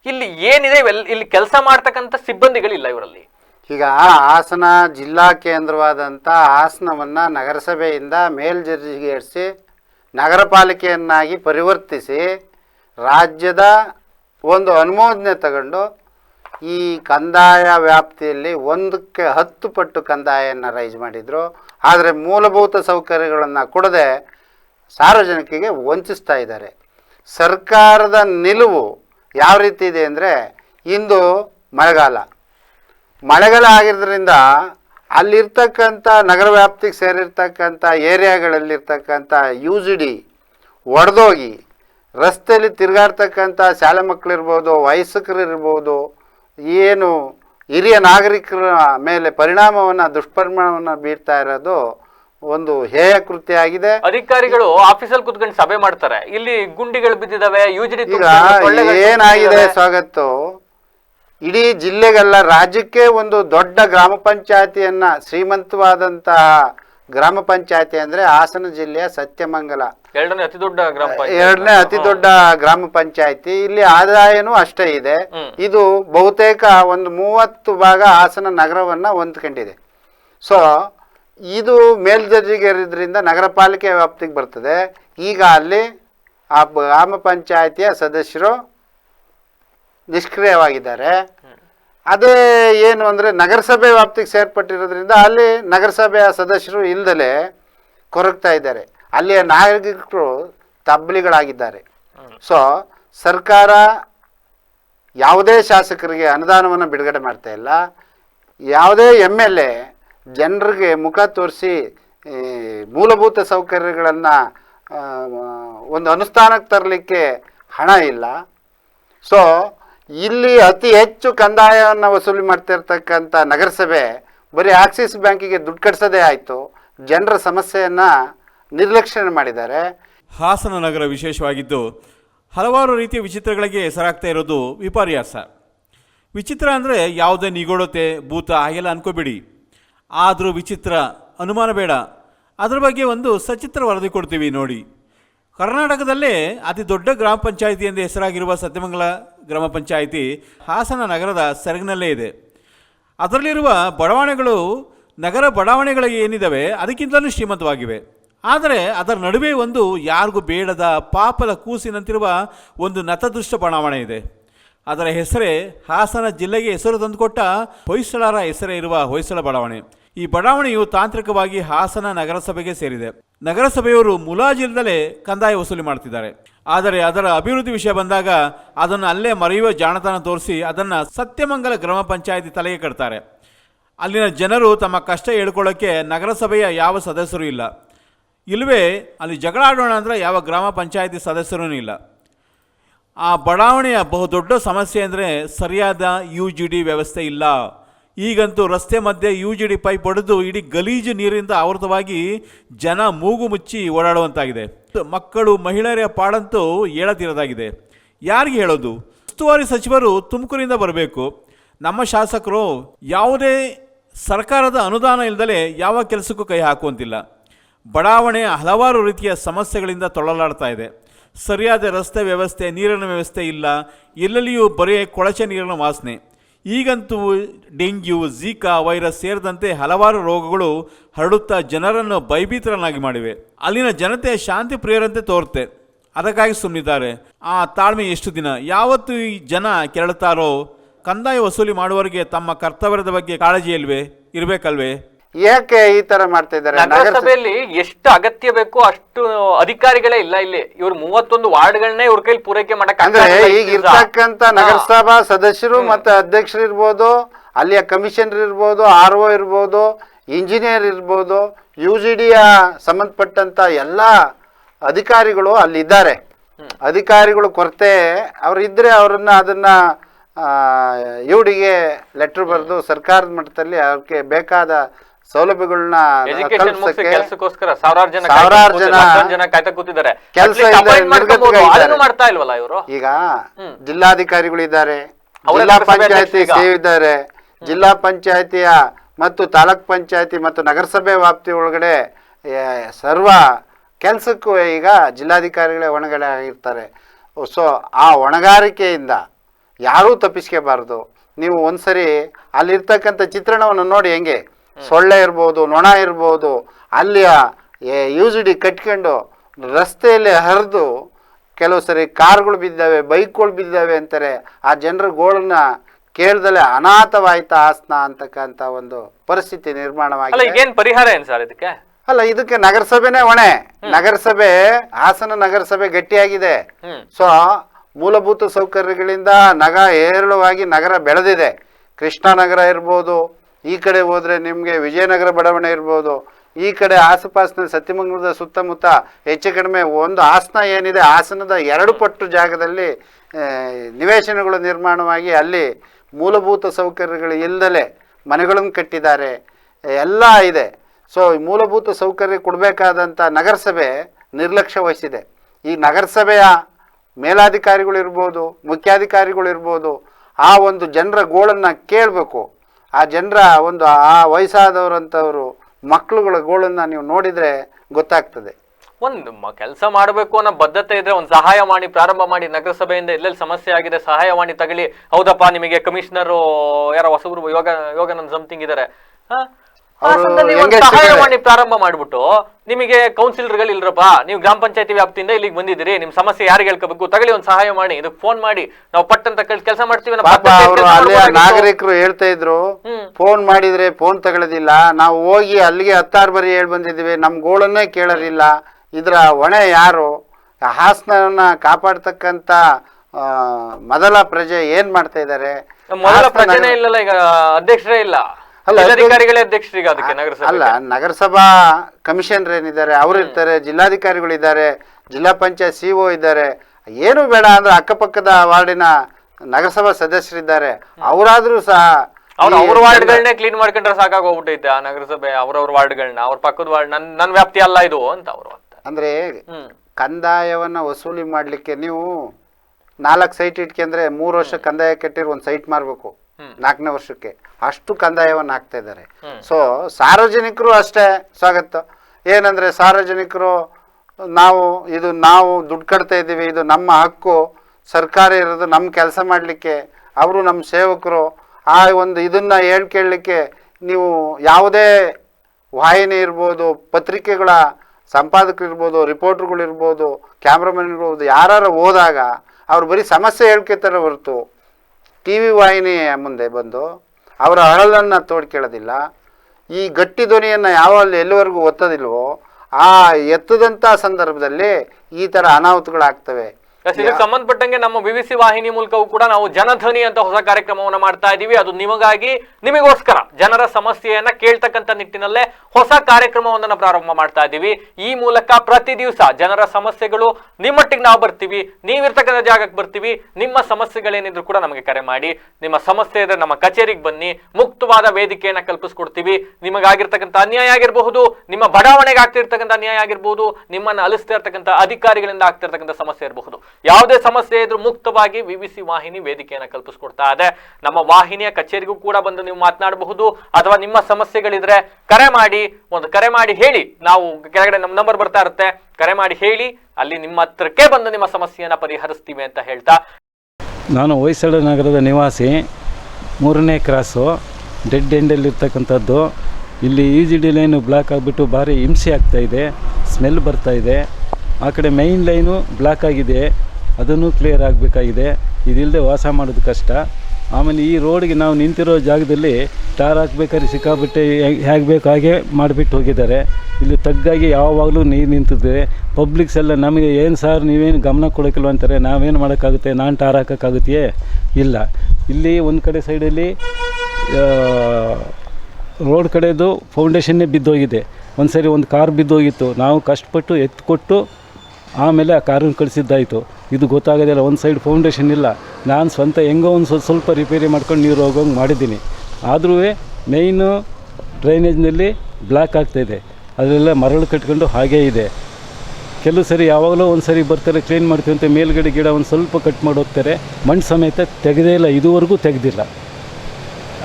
ಇಲ್ಲಿ ಏನಿದೆ ಇಲ್ಲಿ ಕೆಲಸ ಮಾಡ್ತಕ್ಕಂಥ ಸಿಬ್ಬಂದಿಗಳಿಲ್ಲ ಇವರಲ್ಲಿ. ಈಗ ಹಾಸನ ಜಿಲ್ಲಾ ಕೇಂದ್ರವಾದಂಥ ಹಾಸನವನ್ನು ನಗರಸಭೆಯಿಂದ ಮೇಲ್ದರ್ಜೆಗೇರಿಸಿ ನಗರ ಪಾಲಿಕೆಯನ್ನಾಗಿ ಪರಿವರ್ತಿಸಿ ರಾಜ್ಯದ ಒಂದು ಅನುಮೋದನೆ ತಗೊಂಡು ಈ ಕಂದಾಯ ವ್ಯಾಪ್ತಿಯಲ್ಲಿ ಒಂದಕ್ಕೆ ಹತ್ತು ಪಟ್ಟು ಕಂದಾಯನ್ನು ರೈಸ್ ಮಾಡಿದರು. ಆದರೆ ಮೂಲಭೂತ ಸೌಕರ್ಯಗಳನ್ನು ಕೊಡದೆ ಸಾರ್ವಜನಿಕರಿಗೆ ವಂಚಿಸ್ತಾ ಇದ್ದಾರೆ. ಸರ್ಕಾರದ ನಿಲುವು ಯಾವ ರೀತಿ ಇದೆ ಅಂದರೆ ಇಂದು ಮಳೆಗಾಲ. ಮಳೆಗಾಲ ಆಗಿರೋದ್ರಿಂದ ಅಲ್ಲಿರ್ತಕ್ಕಂಥ ನಗರ ವ್ಯಾಪ್ತಿಗೆ ಸೇರಿರ್ತಕ್ಕಂಥ ಏರಿಯಾಗಳಲ್ಲಿರ್ತಕ್ಕಂಥ ಯು ಜಿ ಡಿ ಒಡೆದೋಗಿ ರಸ್ತೆಯಲ್ಲಿ ತಿರುಗಾಡ್ತಕ್ಕಂಥ ಶಾಲೆ ಮಕ್ಕಳಿರ್ಬೋದು ವಯಸ್ಕರು ಇರ್ಬೋದು ಏನು ಹಿರಿಯ ನಾಗರಿಕರ ಮೇಲೆ ಪರಿಣಾಮವನ್ನು ದುಷ್ಪರಿಣಾಮವನ್ನು ಬೀರ್ತಾ ಇರೋದು ಒಂದು ಹೇಯ ಕೃತ್ಯ ಆಗಿದೆ ಅಧಿಕಾರಿಗಳು ಆಫೀಸಲ್ಲಿ ಕುತ್ಕೊಂಡು ಸಭೆ ಮಾಡ್ತಾರೆ. ಇಲ್ಲಿ ಗುಂಡಿಗಳು ಬಿದ್ದಿದಾವೆ ಈಗ ಏನಾಗಿದೆ ಸ್ವಾಗತ್ತು? ಇಡೀ ಜಿಲ್ಲೆಗಲ್ಲ ರಾಜ್ಯಕ್ಕೆ ಒಂದು ದೊಡ್ಡ ಗ್ರಾಮ ಪಂಚಾಯತಿಯನ್ನ ಶ್ರೀಮಂತವಾದಂತಹ ಗ್ರಾಮ ಪಂಚಾಯತಿ ಅಂದ್ರೆ ಹಾಸನ ಜಿಲ್ಲೆಯ ಸತ್ಯಮಂಗಲ. ಎರಡನೇ ಅತಿ ದೊಡ್ಡ ಗ್ರಾಮ ಎರಡನೇ ಅತಿ ದೊಡ್ಡ ಗ್ರಾಮ ಪಂಚಾಯತಿ. ಇಲ್ಲಿ ಆದಾಯನೂ ಅಷ್ಟೇ ಇದೆ. ಇದು ಬಹುತೇಕ ಒಂದು ಮೂವತ್ತು ಭಾಗ ಹಾಸನ ನಗರವನ್ನ ಹೊಂದ್ಕೊಂಡಿದೆ. ಸೊ ಇದು ಮೇಲ್ದರ್ಜೆಗೇರಿದ್ರಿಂದ ನಗರ ಪಾಲಿಕೆ ವ್ಯಾಪ್ತಿಗೆ ಬರ್ತದೆ. ಈಗ ಅಲ್ಲಿ ಆ ಗ್ರಾಮ ಪಂಚಾಯತಿಯ ಸದಸ್ಯರು ನಿಷ್ಕ್ರಿಯವಾಗಿದ್ದಾರೆ. ಅದೇ ಏನು ಅಂದರೆ ನಗರಸಭೆ ವ್ಯಾಪ್ತಿಗೆ ಸೇರ್ಪಟ್ಟಿರೋದ್ರಿಂದ ಅಲ್ಲಿ ನಗರಸಭೆಯ ಸದಸ್ಯರು ಇಲ್ಲದಲೇ ಕೊರಗ್ತಾ ಇದ್ದಾರೆ. ಅಲ್ಲಿಯ ನಾಗರಿಕರು ತಬ್ಬಲಿಗಳಾಗಿದ್ದಾರೆ ಸೊ ಸರ್ಕಾರ ಯಾವುದೇ ಶಾಸಕರಿಗೆ ಅನುದಾನವನ್ನು ಬಿಡುಗಡೆ ಮಾಡ್ತಾ ಇಲ್ಲ. ಯಾವುದೇ ಎಂ ಎಲ್ ಎ ಜನರಿಗೆ ಮುಖ ತೋರಿಸಿ ಮೂಲಭೂತ ಸೌಕರ್ಯಗಳನ್ನು ಒಂದು ಅನುಷ್ಠಾನಕ್ಕೆ ತರಲಿಕ್ಕೆ ಹಣ ಇಲ್ಲ. ಸೊ ಇಲ್ಲಿ ಅತಿ ಹೆಚ್ಚು ಕಂದಾಯವನ್ನು ವಸೂಲಿ ಮಾಡ್ತಿರ್ತಕ್ಕಂಥ ನಗರಸಭೆ ಬರೀ ಆಕ್ಸಿಸ್ ಬ್ಯಾಂಕಿಗೆ ದುಡ್ಡು ಕಟ್ಸೋದೇ ಆಯಿತು. ಜನರ ಸಮಸ್ಯೆಯನ್ನು ನಿರ್ಲಕ್ಷಣೆ ಮಾಡಿದ್ದಾರೆ. ಹಾಸನ ನಗರ ವಿಶೇಷವಾಗಿದ್ದು ಹಲವಾರು ರೀತಿಯ ವಿಚಿತ್ರಗಳಿಗೆ ಹೆಸರಾಗ್ತಾ ಇರೋದು ವಿಪರ್ಯಾಸ. ವಿಚಿತ್ರ ಅಂದರೆ ಯಾವುದೇ ನಿಗೂಢತೆ ಭೂತ ಹಾಗೆಲ್ಲ ಅನ್ಕೋಬೇಡಿ. ಆದರೂ ವಿಚಿತ್ರ, ಅನುಮಾನ ಬೇಡ. ಅದರ ಬಗ್ಗೆ ಒಂದು ಸಚಿತ್ರ ವರದಿ ಕೊಡ್ತೀವಿ ನೋಡಿ. ಕರ್ನಾಟಕದಲ್ಲೇ ಅತಿ ದೊಡ್ಡ ಗ್ರಾಮ ಪಂಚಾಯಿತಿ ಎಂದು ಹೆಸರಾಗಿರುವ ಸತ್ಯಮಂಗಲ ಗ್ರಾಮ ಪಂಚಾಯಿತಿ ಹಾಸನ ನಗರದ ಸೆರಗಿನಲ್ಲೇ ಇದೆ. ಅದರಲ್ಲಿರುವ ಬಡಾವಣೆಗಳು, ನಗರ ಬಡಾವಣೆಗಳಿಗೆ ಏನಿದ್ದಾವೆ ಅದಕ್ಕಿಂತಲೂ ಶ್ರೀಮಂತವಾಗಿವೆ. ಆದರೆ ಅದರ ನಡುವೆ ಒಂದು ಯಾರಿಗೂ ಬೇಡದ ಪಾಪದ ಕೂಸಿನಂತಿರುವ ಒಂದು ನತದೃಷ್ಟ ಬಡಾವಣೆ ಇದೆ. ಅದರ ಹೆಸರೇ ಹಾಸನ ಜಿಲ್ಲೆಗೆ ಹೆಸರು ತಂದುಕೊಟ್ಟ ಹೊಯ್ಸಳರ ಹೆಸರೇ ಇರುವ ಹೊಯ್ಸಳ ಬಡಾವಣೆ. ಈ ಬಡಾವಣೆಯು ತಾಂತ್ರಿಕವಾಗಿ ಹಾಸನ ನಗರಸಭೆಗೆ ಸೇರಿದೆ. ನಗರಸಭೆಯವರು ಮುಲಾಜಿಲ್ದಲೇ ಕಂದಾಯ ವಸೂಲಿ ಮಾಡ್ತಿದ್ದಾರೆ. ಆದರೆ ಅದರ ಅಭಿವೃದ್ಧಿ ವಿಷಯ ಬಂದಾಗ ಅದನ್ನು ಅಲ್ಲೇ ಮರೆಯುವ ಜಾಣತನ ತೋರಿಸಿ ಅದನ್ನು ಸತ್ಯಮಂಗಲ ಗ್ರಾಮ ಪಂಚಾಯಿತಿ ತಲೆಗೆ ಕಟ್ತಾರೆ. ಅಲ್ಲಿನ ಜನರು ತಮ್ಮ ಕಷ್ಟ ಹೇಳ್ಕೊಳ್ಳೋಕ್ಕೆ ನಗರಸಭೆಯ ಯಾವ ಸದಸ್ಯರೂ ಇಲ್ಲ. ಇಲ್ಲವೇ ಅಲ್ಲಿ ಜಗಳ ಆಡೋಣ ಅಂದರೆ ಯಾವ ಗ್ರಾಮ ಪಂಚಾಯಿತಿ ಸದಸ್ಯರೂ ಇಲ್ಲ. ಆ ಬಡಾವಣೆಯ ಬಹುದೊಡ್ಡ ಸಮಸ್ಯೆ ಅಂದರೆ ಸರಿಯಾದ ಯು ಜಿ ಡಿ ವ್ಯವಸ್ಥೆ ಇಲ್ಲ. ಈಗಂತೂ ರಸ್ತೆ ಮಧ್ಯೆ ಯು ಜಿ ಡಿ ಪೈಪ್ ಹೊಡೆದು ಇಡೀ ಗಲೀಜು ನೀರಿಂದ ಆವೃತವಾಗಿ ಜನ ಮೂಗು ಮುಚ್ಚಿ ಓಡಾಡುವಂತಾಗಿದೆ. ಮಕ್ಕಳು, ಮಹಿಳೆಯರ ಪಾಡಂತೂ ಹೇಳತಿರೋದಾಗಿದೆ ಯಾರಿಗೆ ಹೇಳೋದು? ಉಸ್ತುವಾರಿ ಸಚಿವರು ತುಮಕೂರಿಂದ ಬರಬೇಕು. ನಮ್ಮ ಶಾಸಕರು ಯಾವುದೇ ಸರ್ಕಾರದ ಅನುದಾನ ಇಲ್ಲದಲೇ ಯಾವ ಕೆಲಸಕ್ಕೂ ಕೈ ಹಾಕುವಂತಿಲ್ಲ. ಬಡಾವಣೆ ಹಲವಾರು ರೀತಿಯ ಸಮಸ್ಯೆಗಳಿಂದ ತೊಳಲಾಡ್ತಾ ಇದೆ. ಸರಿಯಾದ ರಸ್ತೆ ವ್ಯವಸ್ಥೆ, ನೀರಿನ ವ್ಯವಸ್ಥೆ ಇಲ್ಲ. ಎಲ್ಲೆಲ್ಲಿಯೂ ಬರೀ ಕೊಳಚೆ ನೀರಿನ ವಾಸನೆ. ಈಗಂತೂ ಡೆಂಗ್ಯೂ, ಝೀಕಾ ವೈರಸ್ ಸೇರಿದಂತೆ ಹಲವಾರು ರೋಗಗಳು ಹರಡುತ್ತಾ ಜನರನ್ನು ಭಯಭೀತರನ್ನಾಗಿ ಮಾಡಿವೆ. ಅಲ್ಲಿನ ಜನತೆ ಶಾಂತಿ ಪ್ರಿಯರಂತೆ ತೋರುತ್ತೆ. ಅದಕ್ಕಾಗಿ ಸುಮ್ಮನಿದ್ದಾರೆ ಆ ತಾಳ್ಮೆ ಎಷ್ಟು ದಿನ? ಯಾವತ್ತು ಈ ಜನ ಕೆರಳುತ್ತಾರೋ? ಕಂದಾಯ ವಸೂಲಿ ಮಾಡುವವರಿಗೆ ತಮ್ಮ ಕರ್ತವ್ಯದ ಬಗ್ಗೆ ಕಾಳಜಿ ಇಲ್ವೇ? ಇರಬೇಕಲ್ವೇ? ಯಾಕೆ ಈ ತರ ಮಾಡ್ತಾ ಇದ್ದಾರೆ? ನಗರಸಭೆಯಲ್ಲಿ ಎಷ್ಟು ಅಗತ್ಯ ಬೇಕೋ ಅಷ್ಟು ಅಧಿಕಾರಿಗಳೇ ಇಲ್ಲ ಇಲ್ಲಿ. ಇವ್ರು ಮೂವತ್ತೊಂದು ವಾರ್ಡ್ಗಳನ್ನೇ ಇವ್ರ ಕೈಲಿ ಪೂರೈಕೆ ಮಾಡಕ್ ಅಂದ್ರೆ ಈಗ ಇರ್ತಕ್ಕಂತ ನಗರಸಭಾ ಸದಸ್ಯರು ಮತ್ತೆ ಅಧ್ಯಕ್ಷರು ಇರ್ಬೋದು ಅಲ್ಲಿಯ ಕಮಿಷನರ್ ಇರ್ಬೋದು ಆರ್ ಒ ಇರ್ಬೋದು ಇಂಜಿನಿಯರ್ ಇರ್ಬೋದು ಯು ಜಿ ಡಿಯ ಸಂಬಂಧಪಟ್ಟಂತ ಎಲ್ಲ ಅಧಿಕಾರಿಗಳು ಅಲ್ಲಿ ಇದ್ದಾರೆ ಅಧಿಕಾರಿಗಳು ಕೊರತೆ ಅವ್ರು ಇದ್ರೆ ಅವ್ರನ್ನ ಅದನ್ನ ಇವಡಿಗೆ ಲೆಟರ್ ಬರೆದು ಸರ್ಕಾರದ ಮಟ್ಟದಲ್ಲಿ ಅವ್ರಿಗೆ ಬೇಕಾದ ಸೌಲಭ್ಯಗಳನ್ನ ಎಜುಕೇಶನ್ ಮುಗಿಸಿ ಕೆಲಸಕ್ಕೋಸ್ಕರ ಸಾವಿರಾರು ಜನ ಸಾವಿರಾರು ಜನ ಜನ ಕಾಯ್ತಾ ಕೂತಿದ್ದಾರೆ. ಕೆಲ್ಸ ಅದನ್ನು ಮಾಡ್ತಾ ಇಲ್ವಲ್ಲ ಇವರು? ಈಗ ಜಿಲ್ಲಾಧಿಕಾರಿಗಳು ಇದ್ದಾರೆ ಜಿಲ್ಲಾ ಪಂಚಾಯತಿ ಸೇವಿದ್ದಾರೆ ಇದ್ದಾರೆ ಜಿಲ್ಲಾ ಪಂಚಾಯತಿಯ ಮತ್ತು ತಾಲೂಕ್ ಪಂಚಾಯತಿ ಮತ್ತು ನಗರಸಭೆ ವ್ಯಾಪ್ತಿ ಒಳಗಡೆ ಸರ್ವ ಕೆಲಸಕ್ಕೂ ಈಗ ಜಿಲ್ಲಾಧಿಕಾರಿಗಳೇ ಒಣಗಡೆ ಆಗಿರ್ತಾರೆ. ಸೊ ಆ ಹೊಣೆಗಾರಿಕೆಯಿಂದ ಯಾರೂ ತಪ್ಪಿಸ್ಕೋಬಾರ್ದು. ನೀವು ಒಂದ್ಸರಿ ಅಲ್ಲಿರ್ತಕ್ಕಂಥ ಚಿತ್ರಣವನ್ನು ನೋಡಿ ಹೆಂಗೆ? ಸೊಳ್ಳೆ ಇರ್ಬೋದು ನೊಣ ಇರ್ಬೋದು ಅಲ್ಲಿಯ ಯು ಜಿ ಡಿ ಕಟ್ಕೊಂಡು ರಸ್ತೆಯಲ್ಲಿ ಹರಿದು ಕೆಲವು ಸರಿ ಕಾರ್ಗಳು ಬಿದ್ದಾವೆ ಬೈಕ್ಗಳು ಬಿದ್ದಾವೆ ಅಂತಾರೆ ಆ ಜನರ ಗೋಳನ್ನ ಕೇಳ್ದಲೆ ಅನಾಥವಾಯ್ತ ಆಸ್ನ ಅಂತಕ್ಕಂಥ ಒಂದು ಪರಿಸ್ಥಿತಿ ನಿರ್ಮಾಣವಾಗಿದೆ. ಪರಿಹಾರ ಏನ್ ಸರ್ ಇದಕ್ಕೆ? ಅಲ್ಲ ಇದಕ್ಕೆ ನಗರಸಭೆನೇ ಹೊಣೆ. ನಗರಸಭೆ ಹಾಸನ ನಗರಸಭೆ ಗಟ್ಟಿಯಾಗಿದೆ. ಸೊ ಮೂಲಭೂತ ಸೌಕರ್ಯಗಳಿಂದ ನಗ ಹೇರಳವಾಗಿ ನಗರ ಬೆಳೆದಿದೆ. ಕೃಷ್ಣಾನಗರ ಇರ್ಬೋದು ಈ ಕಡೆ ಹೋದರೆ ನಿಮಗೆ ವಿಜಯನಗರ ಬಡಾವಣೆ ಇರ್ಬೋದು. ಈ ಕಡೆ ಆಸುಪಾಸಿನಲ್ಲಿ ಸತ್ಯಮಂಗಲದ ಸುತ್ತಮುತ್ತ ಹೆಚ್ಚು ಕಡಿಮೆ ಒಂದು ಆಸನ ಏನಿದೆ ಆಸನದ ಎರಡು ಪಟ್ಟು ಜಾಗದಲ್ಲಿ ನಿವೇಶನಗಳು ನಿರ್ಮಾಣವಾಗಿ ಅಲ್ಲಿ ಮೂಲಭೂತ ಸೌಕರ್ಯಗಳು ಇಲ್ಲದಲೇ ಮನೆಗಳನ್ನು ಕಟ್ಟಿದ್ದಾರೆ. ಎಲ್ಲ ಇದೆ. ಸೊ ಮೂಲಭೂತ ಸೌಕರ್ಯ ಕೊಡಬೇಕಾದಂಥ ನಗರಸಭೆ ನಿರ್ಲಕ್ಷ್ಯ ವಹಿಸಿದೆ. ಈ ನಗರಸಭೆಯ ಮೇಲಾಧಿಕಾರಿಗಳಿರ್ಬೋದು ಮುಖ್ಯಾಧಿಕಾರಿಗಳಿರ್ಬೋದು ಆ ಒಂದು ಜನರ ಗೋಳನ್ನು ಕೇಳಬೇಕು. ಆ ಜನರ ಒಂದು ಆ ವಯಸ್ಸಾದವರಂಥವ್ರು ಮಕ್ಕಳುಗಳ ಗೋಳನ್ನು ನೀವು ನೋಡಿದರೆ ಗೊತ್ತಾಗ್ತದೆ. ಒಂದು ಕೆಲಸ ಮಾಡಬೇಕು ಅನ್ನೋ ಬದ್ಧತೆ ಇದ್ರೆ ಒಂದು ಸಹಾಯವಾಣಿ ಪ್ರಾರಂಭ ಮಾಡಿ, ನಗರಸಭೆಯಿಂದ ಎಲ್ಲೆಲ್ಲಿ ಸಮಸ್ಯೆ ಆಗಿದೆ ಸಹಾಯವಾಣಿ ತಗಲಿ ಹೌದಪ್ಪ, ನಿಮಗೆ ಕಮಿಷನರ್ ಯಾರೋ ಹೊಸಬ್ರು ಯೋಗ ಯೋಗಾನಂದ್ ಸಮಥಿಂಗ್ ಇದಾರೆ. ಸಹಾಯವಾಣಿ ಪ್ರಾರಂಭ ಮಾಡ್ಬಿಟ್ಟು ನಿಮಗೆ ಕೌನ್ಸಿಲರ್ಗಳು ಇಲ್ರಪ್ಪ ನೀವು ಗ್ರಾಮ ಪಂಚಾಯತಿ ವ್ಯಾಪ್ತಿಯಿಂದ ಇಲ್ಲಿಗೆ ಬಂದಿದ್ದೀರಿ ನಿಮ್ ಸಮಸ್ಯೆ ಯಾರಿಗೆ ಹೇಳ್ಕೋಬೇಕು? ತಗಲಿ ಒಂದು ಸಹಾಯ ಮಾಡಿ ಇದಕ್ಕೆ ಫೋನ್ ಮಾಡಿ. ನಾವು ಪಟ್ಟಂತ ಕೆಲಸ ಮಾಡ್ತೀವಿ ನಾಗರಿಕರು ಹೇಳ್ತಾ ಇದ್ರು ಫೋನ್ ಮಾಡಿದ್ರೆ ಫೋನ್ ತಗೊಳ್ಳೋದಿಲ್ಲ ನಾವು ಹೋಗಿ ಅಲ್ಲಿಗೆ ಹತ್ತಾರು ಬರಿ ಹೇಳಿ ಬಂದಿದ್ದೀವಿ ನಮ್ಮ ಗೋಳನ್ನೇ ಕೇಳೋದಿಲ್ಲ ಇದರ ಹೊಣೆ ಯಾರು? ಹಾಸನ ಕಾಪಾಡ್ತಕ್ಕಂಥ ಆ, ಮೊದಲ ಪ್ರಜೆ ಏನ್ ಮಾಡ್ತಾ ಇದ್ದಾರೆ? ಮೊದಲ ಪ್ರಜೆನೇ ಇಲ್ಲಲ್ಲ ಈಗ ಅಧ್ಯಕ್ಷರೇ ಇಲ್ಲ. ಜಿಲ್ಲಾಧಿಕಾರಿಗಳೇ ಅಧ್ಯಕ್ಷರು ಈಗ ಅದಕ್ಕೆ ನಗರಸಭೆ ಅಲ್ಲ ನಗರಸಭಾ ಕಮಿಷನರ್ ಏನಿದ್ದಾರೆ ಅವರು ಇರ್ತಾರೆ ಜಿಲ್ಲಾಧಿಕಾರಿಗಳಿದ್ದಾರೆ ಜಿಲ್ಲಾ ಪಂಚಾಯತ್ ಸಿಒ ಒ ಇದ್ದಾರೆ ಏನು ಬೇಡ ಅಂದ್ರೆ ಅಕ್ಕಪಕ್ಕದ ವಾರ್ಡಿನ ನಗರಸಭಾ ಸದಸ್ಯರಿದ್ದಾರೆ ಅವರಾದ್ರೂ ಸಹ ಅವ್ರ ವಾರ್ಡ್ಗಳನ್ನೇ ಕ್ಲೀನ್ ಮಾಡ್ಕೊಂಡ್ರೆ ಸಾಕಾಗಿ ಹೋಗ್ಬಿಟ್ಟೈತೆ ಆ ನಗರಸಭೆ ಅವ್ರವ್ರ ವಾರ್ಡ್ಗಳನ್ನ ಅವ್ರ ಪಕ್ಕದ ವಾರ್ಡ್ ನನ್ ನನ್ ವ್ಯಾಪ್ತಿ ಅಲ್ಲ ಇದು ಅಂತ ಅವರು ಅಂದ್ರೆ ಕಂದಾಯವನ್ನ ವಸೂಲಿ ಮಾಡ್ಲಿಕ್ಕೆ ನೀವು ನಾಲ್ಕು ಸೈಟ್ ಇಟ್ಕೊಂಡ್ರೆ ಮೂರು ವರ್ಷ ಕಂದಾಯ ಕಟ್ಟಿರೋ ಒಂದು ಸೈಟ್ ಮಾರಬೇಕು ನಾಲ್ಕನೇ ವರ್ಷಕ್ಕೆ. ಅಷ್ಟು ಕಂದಾಯವನ್ನು ಹಾಕ್ತಾ ಇದ್ದಾರೆ. ಸೊ ಸಾರ್ವಜನಿಕರು ಅಷ್ಟೇ ಸ್ವಾಗತ. ಏನಂದ್ರೆ ಸಾರ್ವಜನಿಕರು ನಾವು ಇದು ನಾವು ದುಡ್ಡು ಕಟ್ತಾ ಇದ್ದೀವಿ ಇದು ನಮ್ಮ ಹಕ್ಕು ಸರ್ಕಾರ ಇರೋದು ನಮ್ಮ ಕೆಲಸ ಮಾಡಲಿಕ್ಕೆ ಅವರು ನಮ್ಮ ಸೇವಕರು ಆ ಒಂದು ಇದನ್ನ ಹೇಳ್ಕೇಳಲಿಕ್ಕೆ ನೀವು ಯಾವುದೇ ವಾಹಿನಿ ಇರ್ಬೋದು ಪತ್ರಿಕೆಗಳ ಸಂಪಾದಕರು ಇರ್ಬೋದು ರಿಪೋರ್ಟರ್ಗಳಿರ್ಬೋದು ಕ್ಯಾಮ್ರಾಮನ್ ಇರ್ಬೋದು ಯಾರು ಹೋದಾಗ ಅವ್ರು ಬರೀ ಸಮಸ್ಯೆ ಹೇಳ್ಕೊತಾರೆ ಹೊರತು. ಟಿ ವಿ ವಾಹಿನಿಯ ಮುಂದೆ ಬಂದು ಅವರ ಅಳಲನ್ನು ತೋಡ್ಕೊಳ್ಳೋದಿಲ್ಲ ಈ ಗಟ್ಟಿ ಧ್ವನಿಯನ್ನು ಯಾವಲ್ಲಿ ಎಲ್ಲಿವರೆಗೂ ಒತ್ತೋದಿಲ್ವೋ, ಆ ಎತ್ತದಂಥ ಸಂದರ್ಭದಲ್ಲಿ ಈ ಥರ ಅನಾಹುತಗಳಾಗ್ತವೆ. ಇದಕ್ಕೆ ಸಂಬಂಧಪಟ್ಟಂಗೆ ನಮ್ಮ ಬಿಬಿಸಿ ವಾಹಿನಿ ಮೂಲಕವೂ ಕೂಡ ನಾವು ಜನಧ್ವನಿ ಅಂತ ಹೊಸ ಕಾರ್ಯಕ್ರಮವನ್ನು ಮಾಡ್ತಾ ಇದ್ದೀವಿ ಅದು ನಿಮಗಾಗಿ ನಿಮಗೋಸ್ಕರ ಜನರ ಸಮಸ್ಯೆಯನ್ನ ಕೇಳ್ತಕ್ಕಂಥ ನಿಟ್ಟಿನಲ್ಲೇ ಹೊಸ ಕಾರ್ಯಕ್ರಮವೊಂದನ್ನು ಪ್ರಾರಂಭ ಮಾಡ್ತಾ ಇದ್ದೀವಿ ಈ ಮೂಲಕ ಪ್ರತಿ ದಿವಸ ಜನರ ಸಮಸ್ಯೆಗಳು ನಿಮ್ಮಟ್ಟಿಗೆ ನಾವು ಬರ್ತೀವಿ. ನೀವಿರ್ತಕ್ಕಂಥ ಜಾಗಕ್ಕೆ ಬರ್ತೀವಿ. ನಿಮ್ಮ ಸಮಸ್ಯೆಗಳೇನಿದ್ರು ಕೂಡ ನಮಗೆ ಕರೆ ಮಾಡಿ. ನಿಮ್ಮ ಸಮಸ್ಯೆ ಇದ್ರೆ ನಮ್ಮ ಕಚೇರಿಗೆ ಬನ್ನಿ. ಮುಕ್ತವಾದ ವೇದಿಕೆಯನ್ನ ಕಲ್ಪಿಸ್ಕೊಡ್ತೀವಿ. ನಿಮಗಾಗಿರ್ತಕ್ಕಂಥ ಅನ್ಯಾಯ ಆಗಿರಬಹುದು ನಿಮ್ಮ ಬಡಾವಣೆಗೆ ಆಗ್ತಿರ್ತಕ್ಕಂಥ ಅನ್ಯಾಯ ಆಗಿರ್ಬೋದು ನಿಮ್ಮನ್ನು ಅಲಿಸ್ತಾ ಇರ್ತಕ್ಕಂಥ ಅಧಿಕಾರಿಗಳಿಂದ ಆಗ್ತಿರ್ತಕ್ಕಂಥ ಸಮಸ್ಯೆ ಇರಬಹುದು. ಯಾವುದೇ ಸಮಸ್ಯೆ ಇದ್ರೂ ಮುಕ್ತವಾಗಿ ವಿವಿಸಿ ವಾಹಿನಿ ವೇದಿಕೆಯನ್ನು ಕಲ್ಪಿಸ್ಕೊಡ್ತಾ ಇದೆ. ನಮ್ಮ ವಾಹಿನಿಯ ಕಚೇರಿಗೂ ಕೂಡ ಬಂದು ನೀವು ಮಾತನಾಡಬಹುದು. ಅಥವಾ ನಿಮ್ಮ ಸಮಸ್ಯೆಗಳಿದ್ರೆ ಕರೆ ಮಾಡಿ, ಒಂದು ಕರೆ ಮಾಡಿ ಹೇಳಿ. ನಾವು ಕೆಳಗಡೆ ನಮ್ಮ ನಂಬರ್ ಬರ್ತಾ ಇರುತ್ತೆ. ಕರೆ ಮಾಡಿ ಹೇಳಿ, ಅಲ್ಲಿ ನಿಮ್ಮ ಹತ್ರಕ್ಕೆ ಬಂದು ನಿಮ್ಮ ಸಮಸ್ಯೆಯನ್ನು ಪರಿಹರಿಸ್ತೀವಿ ಅಂತ ಹೇಳ್ತಾ. ನಾನು ಹೊಯ್ಸಳ ನಗರದ ನಿವಾಸಿ, ಮೂರನೇ ಕ್ರಾಸು ಡೆಡ್ ಎಂಡಲ್ಲಿರ್ತಕ್ಕಂಥದ್ದು ಇಲ್ಲಿ ಈಜಿ ಡಿ ಲೈನು ಬ್ಲಾಕ್ ಆಗಿಬಿಟ್ಟು ಭಾರಿ ಹಿಂಸೆ ಆಗ್ತಾಯಿದೆ ಸ್ಮೆಲ್ ಬರ್ತಾಯಿದೆ ಆ ಕಡೆ ಮೈನ್ ಲೈನು ಬ್ಲಾಕ್ ಆಗಿದೆ. ಅದನ್ನು ಕ್ಲಿಯರ್ ಆಗಬೇಕಾಗಿದೆ. ಇದಿಲ್ಲದೆ ವಾಸ ಮಾಡೋದು ಕಷ್ಟ. ಆಮೇಲೆ ಈ ರೋಡ್ಗೆ ನಾವು ನಿಂತಿರೋ ಜಾಗದಲ್ಲಿ ಟಾರ್ ಹಾಕ್ಬೇಕಾದ್ರೆ ಸಿಕ್ಕಾಬಿಟ್ಟೆ ಹೇಗೆ ಬೇಕು ಹಾಗೆ ಮಾಡಿಬಿಟ್ಟು ಹೋಗಿದ್ದಾರೆ. ಇಲ್ಲಿ ತಗ್ಗಾಗಿ ಯಾವಾಗಲೂ ನೀರು ನಿಂತಿದೆ. ಪಬ್ಲಿಕ್ಸ್ ಎಲ್ಲ ನಮಗೆ ಏನು ಸರ್ ನೀವೇನು ಗಮನ ಕೊಡೋಕ್ಕಿಲ್ವ ಅಂತಾರೆ. ನಾವೇನು ಮಾಡೋಕ್ಕಾಗುತ್ತೆ? ನಾನು ಟಾರ್ ಹಾಕೋಕ್ಕಾಗುತ್ತೆಯೇ ಇಲ್ಲ. ಇಲ್ಲಿ ಒಂದು ಕಡೆ ಸೈಡಲ್ಲಿ ರೋಡ್ ಕಡೆದು ಫೌಂಡೇಶನ್ನೇ ಬಿದ್ದೋಗಿದೆ. ಒಂದು ಸರಿ ಒಂದು ಕಾರ್ ಬಿದ್ದೋಗಿತ್ತು. ನಾವು ಕಷ್ಟಪಟ್ಟು ಎತ್ಕೊಟ್ಟು ಆಮೇಲೆ ಆ ಕಾರನ್ನು ಕಳಿಸಿದ್ದಾಯಿತು. ಇದು ಗೊತ್ತಾಗೋದಿಲ್ಲ ಒಂದು ಸೈಡ್ ಫೌಂಡೇಶನ್ ಇಲ್ಲ. ನಾನು ಸ್ವಂತ ಹೆಂಗೋ ಒಂದು ಸ್ವಲ್ಪ ರಿಪೇರಿ ಮಾಡ್ಕೊಂಡು ನೀರು ಹೋಗೋಂಗೆ ಮಾಡಿದ್ದೀನಿ. ಆದರೂ ಮೇಯ್ನು ಡ್ರೈನೇಜ್ನಲ್ಲಿ ಬ್ಲ್ಯಾಕ್ ಆಗ್ತಾಯಿದೆ ಅದರೆಲ್ಲ ಮರಳು ಕಟ್ಕೊಂಡು ಹಾಗೇ ಇದೆ. ಕೆಲವು ಸರಿ ಯಾವಾಗಲೂ ಒಂದು ಸರಿ ಬರ್ತಾರೆ ಕ್ಲೀನ್ ಮಾಡ್ತೀವಿ ಅಂತ ಮೇಲ್ಗಡೆ ಗಿಡ ಒಂದು ಸ್ವಲ್ಪ ಕಟ್ ಮಾಡಿ ಹೋಗ್ತಾರೆ. ಮಣ್ಣು ಸಮೇತ ತೆಗೆದೇ ಇಲ್ಲ, ಇದುವರೆಗೂ ತೆಗೆದಿಲ್ಲ.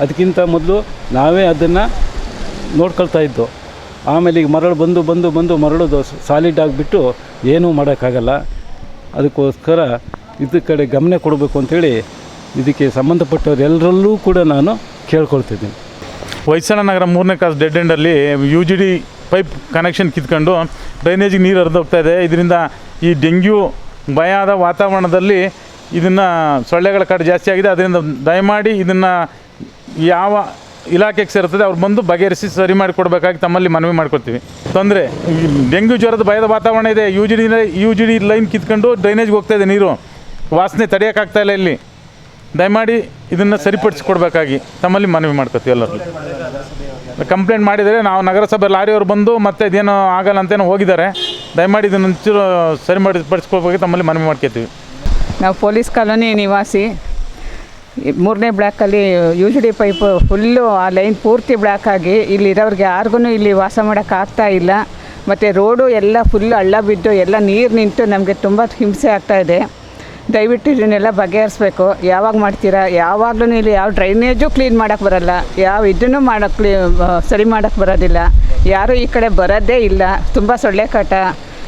ಅದಕ್ಕಿಂತ ಮೊದಲು ನಾವೇ ಅದನ್ನು ನೋಡ್ಕೊಳ್ತಾ ಇದ್ದು. ಆಮೇಲೆ ಈಗ ಮರಳು ಬಂದು ಬಂದು ಬಂದು ಮರಳು ಸಾಲಿಡ್ ಆಗಿಬಿಟ್ಟು ಏನೂ ಮಾಡೋಕ್ಕಾಗಲ್ಲ. ಅದಕ್ಕೋಸ್ಕರ ಇದ್ರ ಕಡೆ ಗಮನ ಕೊಡಬೇಕು ಅಂಥೇಳಿ ಇದಕ್ಕೆ ಸಂಬಂಧಪಟ್ಟವರೆಲ್ಲರಲ್ಲೂ ಕೂಡ ನಾನು ಕೇಳ್ಕೊಳ್ತಿದ್ದೀನಿ. ಹೊಯ್ಸಳ ನಗರ ಮೂರನೇ cross dead ಎಂಡಲ್ಲಿ U G D pipe connection ಕಿತ್ಕೊಂಡು ಡ್ರೈನೇಜಿಗೆ ನೀರು ಹರಿದೋಗ್ತಾ ಇದೆ. ಇದರಿಂದ ಈ ಡೆಂಗ್ಯೂ ಭಯ ಆದ ವಾತಾವರಣದಲ್ಲಿ ಇದನ್ನು ಸೊಳ್ಳೆಗಳ ಕಾಡು ಜಾಸ್ತಿ ಆಗಿದೆ. ಅದರಿಂದ ದಯಮಾಡಿ ಇದನ್ನು ಯಾವ ಇಲಾಖೆಗೆ ಸೇರ್ತದೆ, ಅವ್ರು ಬಂದು ಬಗೆಹರಿಸಿ ಸರಿ ಮಾಡಿ ಕೊಡಬೇಕಾಗಿ ತಮ್ಮಲ್ಲಿ ಮನವಿ ಮಾಡ್ಕೊಳ್ತೀವಿ. ತೊಂದರೆ ಡೆಂಗ್ಯೂ ಜ್ವರದ ಭಯದ ವಾತಾವರಣ ಇದೆ U G D U G D line ಕಿತ್ಕೊಂಡು ಡ್ರೈನೇಜ್ಗೆ ಹೋಗ್ತಾ ಇದೆ ನೀರು. ವಾಸನೆ ತಡೆಯೋಕ್ಕಾಗ್ತಾ ಇಲ್ಲ ಇಲ್ಲಿ. ದಯಮಾಡಿ ಇದನ್ನು ಸರಿಪಡಿಸ್ಕೊಡ್ಬೇಕಾಗಿ ತಮ್ಮಲ್ಲಿ ಮನವಿ ಮಾಡ್ಕೊತೀವಿ ಎಲ್ಲರೂ. ಕಂಪ್ಲೇಂಟ್ ಮಾಡಿದರೆ ನಾವು ನಗರಸಭೆ ಲಾರಿಯವರು ಬಂದು ಮತ್ತೆ ಇದೇನೋ ಆಗಲ್ಲ ಅಂತೇನೋ ಹೋಗಿದ್ದಾರೆ. ದಯಮಾಡಿ ಇದನ್ನು ಸರಿ ಮಾಡಿ ಪಡಿಸ್ಕೊಳ್ಬೇಕು ತಮ್ಮಲ್ಲಿ ಮನವಿ ಮಾಡ್ಕೊತೀವಿ ನಾವು ಪೊಲೀಸ್ ಕಾಲೋನಿ ನಿವಾಸಿ. ಮೂರನೇ ಬ್ಲಾಕಲ್ಲಿ U G D pipe full ಆ ಲೈನ್ ಪೂರ್ತಿ ಬ್ಲಾಕ್ ಆಗಿ ಇಲ್ಲಿ ಇರೋರಿಗೆ ಯಾರಿಗೂ ಇಲ್ಲಿ ವಾಸ ಮಾಡೋಕ್ಕಾಗ್ತಾ ಇಲ್ಲ. ಮತ್ತು ರೋಡು ಎಲ್ಲ ಫುಲ್ ಹಳ್ಳ ಬಿದ್ದು ಎಲ್ಲ ನೀರು ನಿಂತು ನಮಗೆ ತುಂಬ ಹಿಂಸೆ ಆಗ್ತಾಯಿದೆ ದಯವಿಟ್ಟು ಇದನ್ನೆಲ್ಲ ಬಗೆಹರಿಸ್ಬೇಕು. ಯಾವಾಗ ಮಾಡ್ತೀರಾ? ಯಾವಾಗಲೂ ಇಲ್ಲಿ ಯಾವ ಡ್ರೈನೇಜು ಕ್ಲೀನ್ ಮಾಡೋಕ್ಕೆ ಬರಲ್ಲ. ಯಾವ ಇದನ್ನು ಮಾಡೋಕ್ಕೆ ಕ್ಲೀ ಸರಿ ಮಾಡೋಕ್ಕೆ ಬರೋದಿಲ್ಲ. ಯಾರೂ ಈ ಕಡೆ ಬರೋದೇ ಇಲ್ಲ. ತುಂಬ ಸೊಳ್ಳೆ ಕಾಟ.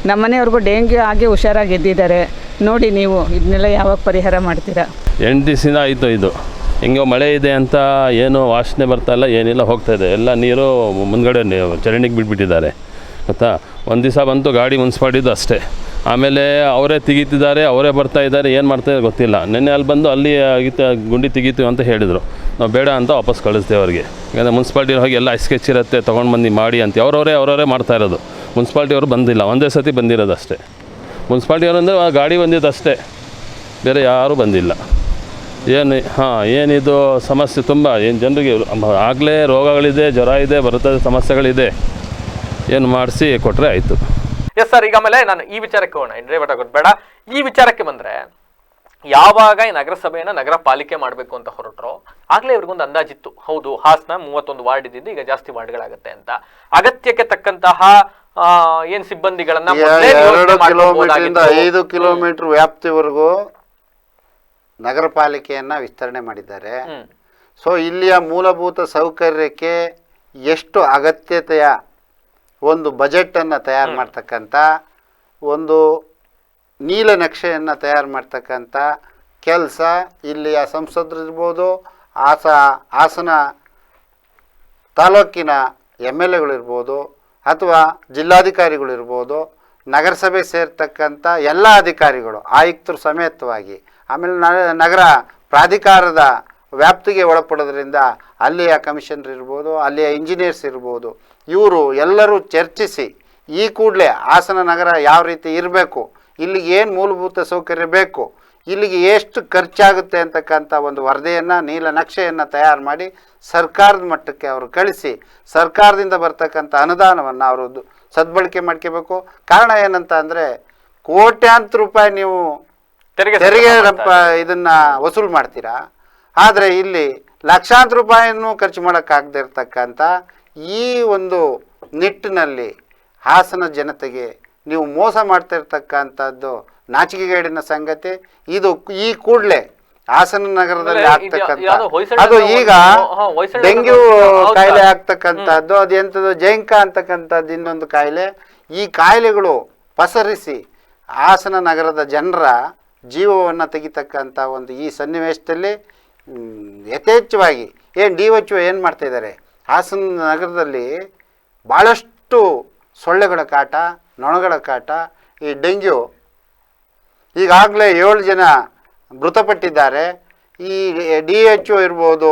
ನಮ್ಮನೆಯವ್ರಿಗೂ ಡೆಂಗ್ಯೂ ಆಗಿ ಹುಷಾರಾಗಿ ಎದ್ದಿದ್ದಾರೆ ನೋಡಿ ನೀವು, ಇದನ್ನೆಲ್ಲ ಯಾವಾಗ ಪರಿಹಾರ ಮಾಡ್ತೀರಾ? ಎಂಟು ದಿವಸದಿಂದ ಆಯಿತು ಇದು. ಹೆಂಗೋ ಮಳೆ ಇದೆ ಅಂತ ಏನು ವಾಸನೆ ಬರ್ತಾ ಇಲ್ಲ, ಏನಿಲ್ಲ, ಹೋಗ್ತಾ ಇದೆ. ಎಲ್ಲ ನೀರು ಮುಂದ್ಗಡೆ ಚರಂಡಿಗೆ ಬಿಟ್ಬಿಟ್ಟಿದ್ದಾರೆ. ಗೊತ್ತಾ? ಒಂದು ದಿವಸ ಬಂತು, ಗಾಡಿ ಮುನ್ಸಿಪಾಲ್ಟಿದ್ದು ಅಷ್ಟೇ. ಆಮೇಲೆ ಅವರೇ ತೆಗೀತಿದ್ದಾರೆ, ಅವರೇ ಬರ್ತಾ ಇದ್ದಾರೆ, ಏನು ಮಾಡ್ತಾರೆ ಗೊತ್ತಿಲ್ಲ. ನಿನ್ನೆ ಅಲ್ಲಿ ಬಂದು ಅಲ್ಲಿ ಗುಂಡಿ ತೆಗೀತೀವಿ ಅಂತ ಹೇಳಿದರು. ನಾವು ಬೇಡ ಅಂತ ವಾಪಸ್ ಕಳಿಸ್ತೇವೆ ಅವ್ರಿಗೆ. ಯಾಕಂದರೆ ಮುನ್ಸಿಪಾಲ್ಟಿ ಹೋಗಿ ಎಲ್ಲ ಸ್ಕೆಚ್ ಇರುತ್ತೆ, ತೊಗೊಂಡು ಬಂದು ಮಾಡಿ ಅಂತ. ಅವ್ರವರೇ, ಅವರವರೇ ಮಾಡ್ತಾ ಇರೋದು. ಮುನ್ಸಿಪಾಲ್ಟಿ ಅವರು ಬಂದಿಲ್ಲ. ಒಂದೇ ಸತಿ ಬಂದಿರೋದು ಅಷ್ಟೇ ಮುನ್ಸಿಪಾಲ್ಟಿ ಅವರು ಅಂದರೆ ಗಾಡಿ ಬಂದಿದ್ದು ಅಷ್ಟೇ ಬೇರೆ ಯಾರೂ ಬಂದಿಲ್ಲ. ಏನು ಹಾಂ, ಏನಿದು ಸಮಸ್ಯೆ ತುಂಬ, ಏನು ಜನರಿಗೆ ಆಗಲೇ ರೋಗಗಳಿದೆ, ಜ್ವರ ಇದೆ ಬರುತ್ತದೆ ಸಮಸ್ಯೆಗಳಿದೆ. ಏನು ಮಾಡಿಸಿ ಕೊಟ್ಟರೆ ಆಯಿತು. ಎಸ್ ಸರ್ ಈಗ ಆಮೇಲೆ ನಾನು ಈ ವಿಚಾರಕ್ಕೆ ಹೋಗೋಣ. ಡ್ರೈವರ್ ಆಗೋದು ಬೇಡ. ಈ ವಿಚಾರಕ್ಕೆ ಬಂದರೆ, ಯಾವಾಗ ಈ ನಗರಸಭೆಯನ್ನು ನಗರ ಪಾಲಿಕೆ ಮಾಡಬೇಕು ಅಂತ ಹೊರಟ್ರು, ಆಗಲೇ ಇವ್ರಿಗೊಂದು ಅಂದಾಜಿತ್ತು. ಹೌದು, ಹಾಸನ ಮೂವತ್ತೊಂದು ವಾರ್ಡ್ ಇದ್ದಿದ್ದು ಈಗ ಜಾಸ್ತಿ ವಾರ್ಡ್ಗಳಾಗುತ್ತೆ ಅಂತ. ಅಗತ್ಯಕ್ಕೆ ತಕ್ಕಂತಹ ಏನ್ ಸಿಬ್ಬಂದಿಗಳನ್ನ ಎರಡು ಕಿಲೋಮೀಟರ್ ಐದು ಕಿಲೋಮೀಟರ್ ವ್ಯಾಪ್ತಿವರೆಗೂ ನಗರ ಪಾಲಿಕೆಯನ್ನ ವಿಸ್ತರಣೆ ಮಾಡಿದ್ದಾರೆ. ಸೊ ಇಲ್ಲಿಯ ಮೂಲಭೂತ ಸೌಕರ್ಯಕ್ಕೆ ಎಷ್ಟು ಅಗತ್ಯತೆಯ ಒಂದು ಬಜೆಟನ್ನು ತಯಾರು ಮಾಡ್ತಕ್ಕಂಥ ಒಂದು ನೀಲನಕ್ಷೆಯನ್ನು ತಯಾರು ಮಾಡ್ತಕ್ಕಂಥ ಕೆಲಸ ಇಲ್ಲಿಯ ಸಂಸದರಿರ್ಬೋದು ಆಸ ಹಾಸನ ತಾಲೂಕಿನ ಎಂ ಎಲ್ ಎಗಳಿರ್ಬೋದು ಅಥವಾ ಜಿಲ್ಲಾಧಿಕಾರಿಗಳಿರ್ಬೋದು ನಗರಸಭೆ ಸೇರ್ತಕ್ಕಂಥ ಎಲ್ಲ ಅಧಿಕಾರಿಗಳು, ಆಯುಕ್ತರು ಸಮೇತವಾಗಿ, ಆಮೇಲೆ ನಗರ ಪ್ರಾಧಿಕಾರದ ವ್ಯಾಪ್ತಿಗೆ ಒಳಪಡೋದ್ರಿಂದ ಅಲ್ಲಿಯ ಕಮಿಷನರ್ ಇರ್ಬೋದು, ಅಲ್ಲಿಯ ಇಂಜಿನಿಯರ್ಸ್ ಇರ್ಬೋದು, ಇವರು ಎಲ್ಲರೂ ಚರ್ಚಿಸಿ ಈ ಕೂಡಲೇ ಹಾಸನ ನಗರ ಯಾವ ರೀತಿ ಇರಬೇಕು ಇಲ್ಲಿಗೆ ಏನು ಮೂಲಭೂತ ಸೌಕರ್ಯ ಬೇಕು ಇಲ್ಲಿಗೆ ಎಷ್ಟು ಖರ್ಚಾಗುತ್ತೆ ಅಂತಕ್ಕಂಥ ಒಂದು ವರದಿಯನ್ನು ನೀಲನಕ್ಷೆಯನ್ನು ತಯಾರು ಮಾಡಿ ಸರ್ಕಾರದ ಮಟ್ಟಕ್ಕೆ ಅವರು ಕಳಿಸಿ ಸರ್ಕಾರದಿಂದ ಬರ್ತಕ್ಕಂಥ ಅನುದಾನವನ್ನು ಅವರು ಸದ್ಬಳಕೆ ಮಾಡ್ಕೋಬೇಕು. ಕಾರಣ ಏನಂತ ಅಂದರೆ ಕೋಟ್ಯಾಂತರ ರೂಪಾಯಿ ನೀವು ತೆರಿಗೆ ತೆರಿಗೆ ಇದನ್ನು ವಸೂಲು ಮಾಡ್ತೀರಾ? ಆದರೆ ಇಲ್ಲಿ ಲಕ್ಷಾಂತರ ರೂಪಾಯಿಯನ್ನು ಖರ್ಚು ಮಾಡೋಕ್ಕಾಗದೇ ಇರ್ತಕ್ಕಂಥ ಈ ಒಂದು ನಿಟ್ಟಿನಲ್ಲಿ ಹಾಸನ ಜನತೆಗೆ ನೀವು ಮೋಸ ಮಾಡ್ತಾ ಇರ್ತಕ್ಕಂಥದ್ದು ನಾಚಿಕೆಗೇಡಿನ ಸಂಗತಿ ಇದು ಈ ಕೂಡಲೇ ಹಾಸನ ನಗರದಲ್ಲಿ ಆಗ್ತಕ್ಕಂಥ ಅದು ಈಗ ಡೆಂಗ್ಯೂ ಕಾಯಿಲೆ. ಆಗ್ತಕ್ಕಂಥದ್ದು ಅದು ಎಂಥದ್ದು ಜೈಂಕ ಅಂತಕ್ಕಂಥದ್ದು ಇನ್ನೊಂದು ಕಾಯಿಲೆ ಈ ಕಾಯಿಲೆಗಳು ಪಸರಿಸಿ ಹಾಸನ ನಗರದ ಜನರ ಜೀವವನ್ನು ತೆಗಿತಕ್ಕಂಥ ಒಂದು ಈ ಸನ್ನಿವೇಶದಲ್ಲಿ ಯಥೇಚ್ಛವಾಗಿ ಏನು ಡಿ ಎಚ್ ಏನು ಮಾಡ್ತಾ ಇದ್ದಾರೆ ಹಾಸನ ನಗರದಲ್ಲಿ ಭಾಳಷ್ಟು ಸೊಳ್ಳೆಗಳ ಕಾಟ ನೊಣಗಳ ಕಾಟ ಈ ಡೆಂಗ್ಯೂ. ಈಗಾಗಲೇ ಏಳು ಜನ ಮೃತಪಟ್ಟಿದ್ದಾರೆ. ಈ ಡಿ ಎಚ್ ಒ ಇರ್ಬೋದು